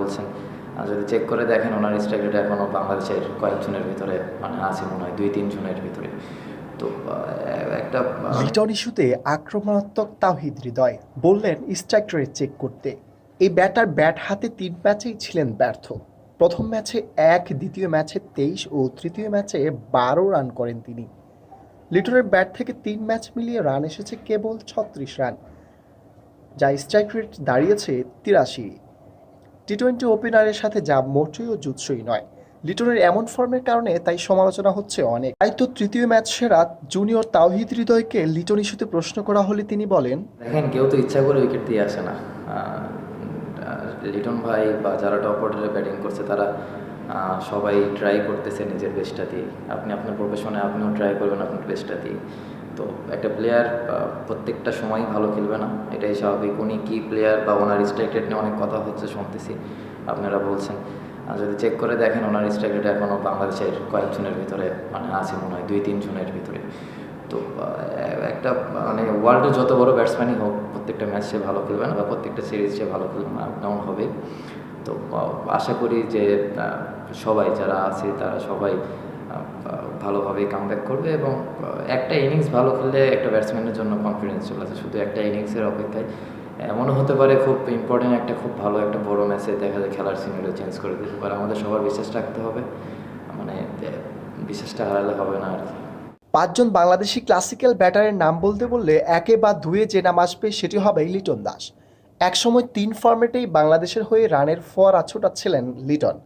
বলছেন। আর যদি চেক করে দেখেন, ওনার স্ট্রাইক এখনও বাংলাদেশের কয়েকজনের ভিতরে মানে আছে মনে হয় দুই তিন জনের ভিতরে। তো একটা লিটন ইস্যুতে আক্রমণাত্মক তাওহিদ হৃদয়। বললেন স্ট্রাইক রেট চেক করতে। এই ব্যাটার ব্যাট হাতে তিন ম্যাচেই ছিলেন ব্যর্থ। প্রথম ম্যাচে এক, দ্বিতীয় ম্যাচে তেইশ ও তৃতীয় ম্যাচে বারো রান করেন তিনি। লিটনের ব্যাট থেকে তিন ম্যাচ মিলিয়ে রান এসেছে কেবল ছত্রিশ রান যা স্ট্রাইক রেট দাঁড়িয়েছে তিরাশি। টি টোয়েন্টি ওপেনারের সাথে যা ও জুৎসই নয়। লিটনের এমন ফর্মের কারণে তাই সমালোচনা হচ্ছে অনেক। তাই তো তৃতীয় ম্যাচ সেরা জুনিয়র তাওহিদ হৃদয়কে লিটন ইস্যুতে প্রশ্ন করা হলে তিনি বলেন, দেখেন, কেউ তো ইচ্ছা করে উইকেট দিয়ে আসে না। লিটন ভাই বা যারা টপ অর্ডারে ব্যাটিং করছে, তারা সবাই ট্রাই করতেছে নিজের বেস্টটা দিয়ে। আপনি আপনার প্রফেশনে আপনিও ট্রাই করবেন আপনার বেস্টটা দিয়ে। তো একটা প্লেয়ার প্রত্যেকটা সময় ভালো খেলবে না। এটাই স্বাভাবিক। উনি কি প্লেয়ার বা ওনার স্ট্রাইক রেট নিয়ে অনেক কথা হচ্ছে শুনতেছি, আপনারা বলছেন। আর যদি চেক করে দেখেন, ওনার স্ট্রাইক রেট এখনও বাংলাদেশের কয়েকজনের ভিতরে মানে আছে মনে হয় দুই তিন জনের ভিতরে। তো একটা মানে ওয়ার্ল্ডের যত বড় ব্যাটসম্যানই হোক, প্রত্যেকটা ম্যাচ সে ভালো খেলবে না বা প্রত্যেকটা সিরিজ সে ভালো খেলবে না ডাউন হবে। তো আশা করি যে সবাই যারা আছে, তারা সবাই ভালোভাবে কামব্যাক করবে এবং একটা ইনিংস ভালো খেললে একটা ব্যাটসম্যানের জন্য কনফিডেন্স চলে আসে। শুধু একটা ইনিংসের অপেক্ষায়। এমনও হতে পারে খুব ইম্পর্টেন্ট একটা, খুব ভালো একটা বড় ম্যাচে দেখা যায় খেলার সিনারিও চেঞ্জ করে দিতে পারে। আমাদের সবার বিশ্বাস রাখতে হবে। মানে বিশ্বাসটা হারালে হবে না আর কি। পাঁচজন বাংলাদেশি ক্লাসিক্যাল ব্যাটারের নাম বলতে বললে একে বা দুয়ে যে নাম আসবে সেটি হবে লিটন দাস। একসময় তিন ফর্মেটেই বাংলাদেশের হয়ে রানের ফোয়ারা ছোটাচ্ছিলেন লিটন।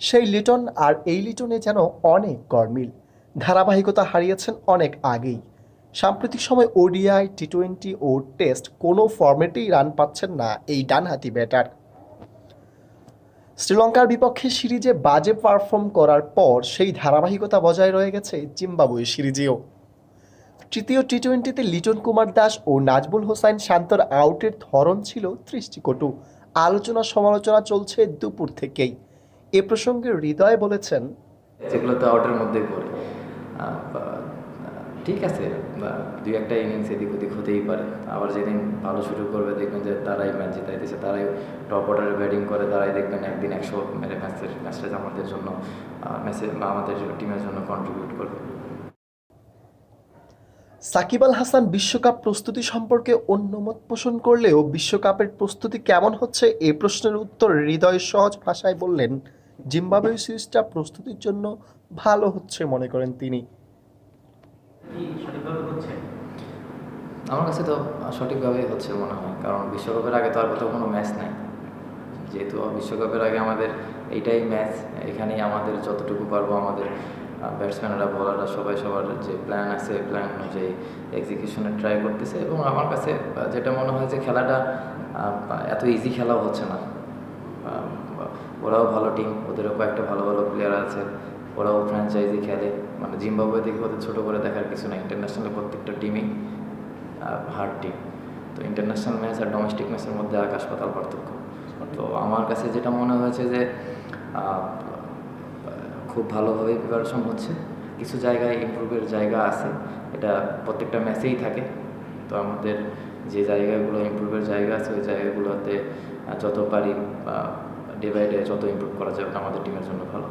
সেই লিটন আর এই লিটনে যেন অনেক গরমিল। ধারাবাহিকতা হারিয়েছেন অনেক আগেই। সাম্প্রতিক সময় ওডিআই টি টোয়েন্টি ও টেস্ট কোনো ফর্মেটেই রান পাচ্ছেন না এই ডানহাতি ব্যাটার। শ্রীলঙ্কার বিপক্ষে সিরিজে বাজে পারফর্ম করার পর সেই ধারাবাহিকতা বজায় রয়ে গেছে জিম্বাবুয়ে সিরিজেও। তৃতীয় টি টোয়েন্টিতে লিটন কুমার দাস ও নাজবুল হোসাইন শান্তর আউটের ধরন ছিল দৃষ্টিকটু আলোচনা সমালোচনা চলছে দুপুর থেকেই। এ প্রসঙ্গে হৃদয় বলেছেন যেগুলো তো আউটের মধ্যেই পড়ে। ঠিক আছে বা দুই একটা ইনিংস এদিক ওদিক হতেই পারে। আবার যেদিন ভালো শুরু করবে দেখবেন যে তারাই ম্যাচ জিতাইতেছে তারাই টপ অর্ডারে ব্যাটিং করে তারাই দেখবেন একদিন একশো মেরে ম্যাচের ম্যাচটা আমাদের জন্য ম্যাচে বা আমাদের টিমের জন্য কন্ট্রিবিউট করবে। সাকিব আল হাসান বিশ্বকাপ প্রস্তুতি সম্পর্কে অন্য মত পোষণ করলেও বিশ্বকাপের প্রস্তুতি কেমন হচ্ছে এ প্রশ্নের উত্তর হৃদয় সহজ ভাষায় বললেন জিম্বাবুয়ে সিরিজটা প্রস্তুতির জন্য ভালো হচ্ছে মনে করেন তিনি। আমার কাছে তো সঠিকভাবেই হচ্ছে মনে হয়, কারণ বিশ্বকাপের আগে তো আর কোথাও কোনো ম্যাচ নাই। যেহেতু বিশ্বকাপের আগে আমাদের এইটাই ম্যাচ এখানেই আমাদের যতটুকু পারব আমাদের ব্যাটসম্যানরা বলাররা সবাই সবার যে প্ল্যান আছে প্ল্যান অনুযায়ী এক্সিকিউশনে ট্রাই করতেছে এবং আমার কাছে যেটা মনে হয় যে খেলাটা এত ইজি খেলাও হচ্ছে না। ওরাও ভালো টিম ওদেরও কয়েকটা ভালো ভালো প্লেয়ার আছে, ওরাও ফ্র্যাঞ্চাইজি খেলে। মানে জিম্বাবুয়ে দিকে ওদের ছোটো করে দেখার কিছু না ইন্টারন্যাশনাল প্রত্যেকটা টিমই হার্ড টিম তো ইন্টারন্যাশনাল ম্যাচ আর ডোমেস্টিক ম্যাচের মধ্যে আকাশ পাতাল পার্থক্য। তো আমার কাছে যেটা মনে হয়েছে যে খুব ভালোভাবে প্রিপারেশন হচ্ছে। কিছু জায়গায় ইমপ্রুভের জায়গা আছে, এটা প্রত্যেকটা ম্যাচেই থাকে। তো আমাদের যে জায়গাগুলো ইমপ্রুভের জায়গা আছে, ওই জায়গাগুলোতে যত পারি ডে বাই ডে যত ইম্প্রুভ করা যাবে আমাদের টিমের জন্য ভালো।